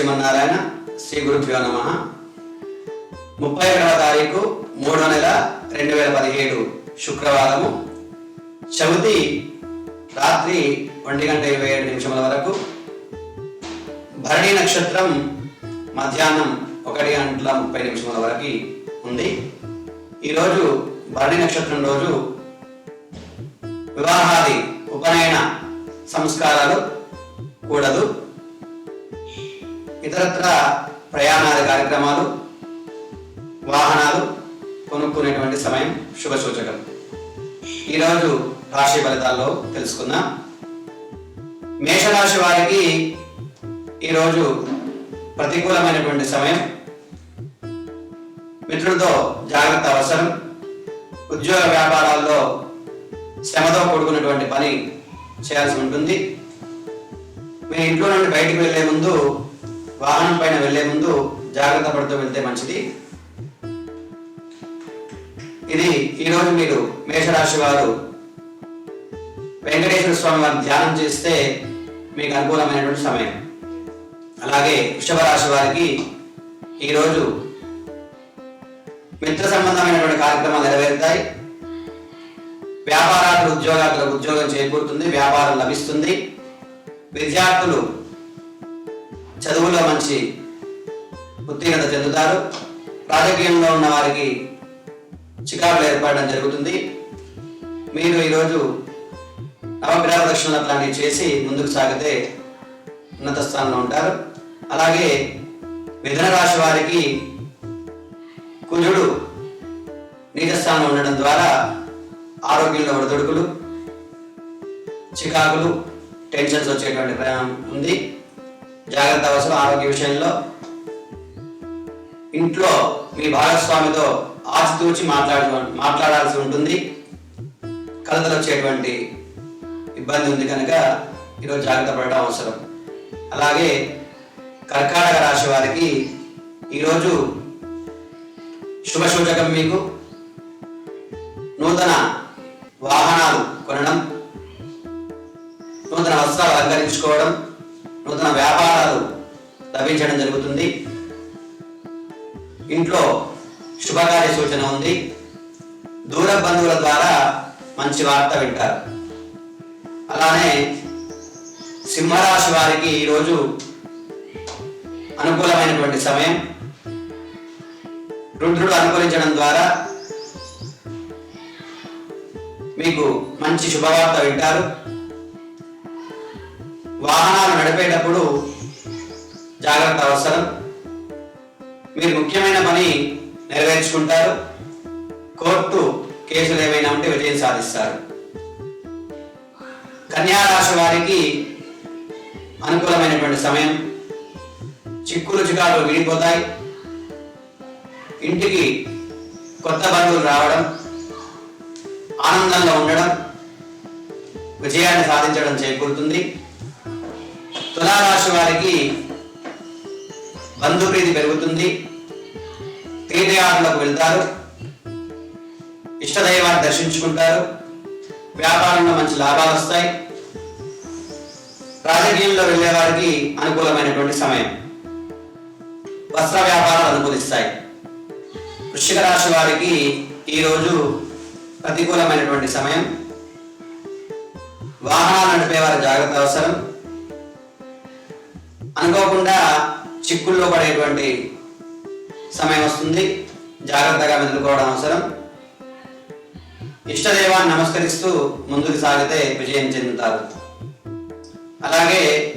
శ్రీమన్నారాయణ శ్రీ గురుభ్యో నమ. ముప్పై ఒకటవ తారీఖు మూడో నెల రెండు వేల పదిహేడు శుక్రవారము. చవితి రాత్రి ఒంటి గంట ఇరవై ఏడు నిమిషముల వరకు. భరణి నక్షత్రం మధ్యాహ్నం ఒకటి గంటల ముప్పై నిమిషముల వరకు ఉంది. ఈరోజు భరణి నక్షత్రం రోజు వివాహాది ఉపనయన సంస్కారాలు కూడదు. ఇతరత్ర ప్రయాణాల కార్యక్రమాలు వాహనాలు కొనుక్కునేటువంటి సమయం శుభ సూచకం ఈరోజు రాశి ఫలితాల్లో తెలుసుకుందాం. మేషరాశి వారికి ఈరోజు ప్రతికూలమైనటువంటి సమయం. మిత్రులతో జాగ్రత్త అవసరం. ఉద్యోగ వ్యాపారాల్లో శ్రమతో కూడుకున్నటువంటి పని చేయాల్సి ఉంటుంది. మీ ఇంట్లో నుండి బయటికి వెళ్ళే ముందు వాహనం పైన వెళ్ళే ముందు జాగ్రత్త పడుతూ వెళ్తే మంచిది. ఇది ఈరోజు మీరు మేషరాశి వారు వెంకటేశ్వర స్వామి వారిని ధ్యానం చేస్తే మీకు అనుకూలమైనటువంటి సమయం. అలాగే వృషభ రాశి వారికి ఈరోజు మిత్ర సంబంధమైనటువంటి కార్యక్రమాలు నెరవేరుతాయి. వ్యాపారాలు ఉద్యోగాలకు ఉద్యోగం చేకూరుతుంది వ్యాపారం లభిస్తుంది. విద్యార్థులు చదువులో మంచి ఉత్తీర్ణత చెందుతారు. రాజకీయంలో ఉన్న వారికి చికాకులు ఏర్పడడం జరుగుతుంది. మీరు ఈరోజు నవగ్రహ దక్షిణలు అట్లాంటివి చేసి ముందుకు సాగితే ఉన్నత స్థానంలో ఉంటారు. అలాగే మిథున రాశి వారికి కుజుడు నీచ ఉండడం ద్వారా ఆరోగ్యంలో ఒడిదుడుకులు చికాకులు టెన్షన్స్ వచ్చేటువంటి ప్రయాణం ఉంది. జాగ్రత్త అవసరం ఆరోగ్య విషయంలో. ఇంట్లో మీ భాగస్వామితో ఆచితూచి మాట్లాడ మాట్లాడాల్సి ఉంటుంది. కలతలు వచ్చేటువంటి ఇబ్బంది ఉంది కనుక ఈరోజు జాగ్రత్త పడడం అవసరం. అలాగే కర్కాటక రాశి వారికి ఈరోజు శుభ సూచకం మీకు. నూతన వాహనాలు కొనడం నూతన వస్త్రాలు అలంకరించుకోవడం నూతన వ్యాపారాలు లభించడం జరుగుతుంది. ఇంట్లో శుభకార్య సూచన ఉంది. దూర బంధువుల ద్వారా మంచి వార్త వింటారు. అలానే సింహరాశి వారికి ఈరోజు అనుకూలమైనటువంటి సమయం. రుద్రుడు అనుకూలించడం ద్వారా మీకు మంచి శుభవార్త వింటారు. వాహనాలు నడిపేటప్పుడు జాగ్రత్త అవసరం. మీరు ముఖ్యమైన పని నెరవేర్చుకుంటారు. కోర్టు కేసులు ఏమైనా ఉంటే విజయం సాధిస్తారు. కన్యా రాశి వారికి అనుకూలమైనటువంటి సమయం. చిక్కులు చికాకులు విడిపోతాయి. ఇంటికి కొత్త బంధువులు రావడం ఆనందంగా ఉండడం విజయాన్ని సాధించడం చేకూరుతుంది. తులారాశి వారికి బంధుప్రీతి పెరుగుతుంది. తీర్థయాత్రలకు వెళ్తారు. ఇష్టదైవాన్ని దర్శించుకుంటారు. వ్యాపారంలో మంచి లాభాలు వస్తాయి. రాజకీయంలో వెళ్ళే వారికి అనుకూలమైనటువంటి సమయం. వస్త్ర వ్యాపారాలు అనుకూలిస్తాయి. వృశ్చిక రాశి వారికి ఈరోజు ప్రతికూలమైనటువంటి సమయం. వాహనాలు నడిపే వారి జాగ్రత్త అవసరం. అనుకోకుండా చిక్కుల్లో పడేటువంటి సమయం వస్తుంది. జాగ్రత్తగా మెదులుకోవడం అవసరం. ఇష్టదేవాన్ని నమస్కరిస్తూ ముందుకు సాగితే విజయం చెందుతారు. అలాగే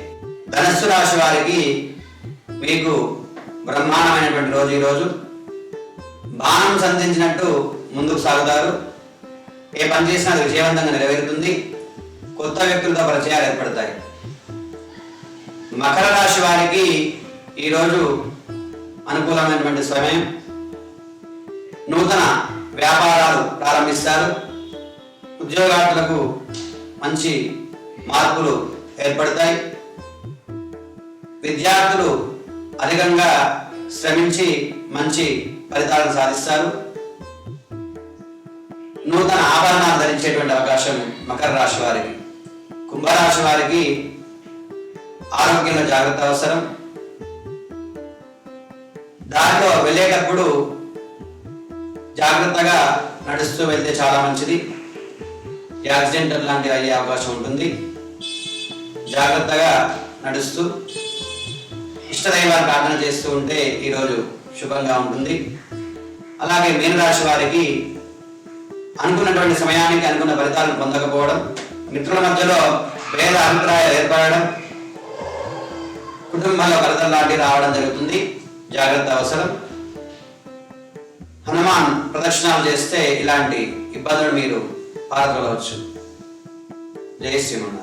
ధనస్సు రాశి వారికి మీకు బ్రహ్మాండమైనటువంటి రోజు ఈరోజు బాణం సంధించినట్టు ముందుకు సాగుతారు. ఏ పని చేసినా అది విజయవంతంగా నెరవేరుతుంది. కొత్త వ్యక్తులతో పరిచయాలు ఏర్పడతాయి. మకర రాశి వారికి ఈరోజు అనుకూలమైనటువంటి సమయం. నూతన వ్యాపారాలు ప్రారంభిస్తారు. ఉద్యోగార్థులకు మంచి మార్పులు ఏర్పడతాయి. విద్యార్థులు అధికంగా శ్రమించి మంచి ఫలితాలను సాధిస్తారు. నూతన ఆభరణాలు ధరించేటువంటి అవకాశం మకర రాశి వారికి కుంభరాశి వారికి ఆరోగ్యంలో జాగ్రత్త అవసరం. దారిలో వెళ్ళేటప్పుడు జాగ్రత్తగా నడుస్తూ వెళ్తే చాలా మంచిది. యాక్సిడెంట్ లాంటివి అయ్యే అవకాశం ఉంటుంది. జాగ్రత్తగా నడుస్తూ ఇష్టదైవాన్ని ప్రార్థన చేస్తూ ఉంటే ఈరోజు శుభంగా ఉంటుంది. అలాగే మీనరాశి వారికి అనుకున్నటువంటి సమయానికి అనుకున్న ఫలితాలను పొందకపోవడం మిత్రుల మధ్యలో భేద అభిప్రాయాలు ఏర్పడడం కుటుంబంలో కలతలు లాంటివి రావడం జరుగుతుంది. జాగ్రత్త అవసరం. హనుమాన్ ప్రదర్శనలు చేస్తే ఇలాంటి ఇబ్బందులు మీరు పాల్గొనవచ్చు జయ శ్రీమన్నారాయణ.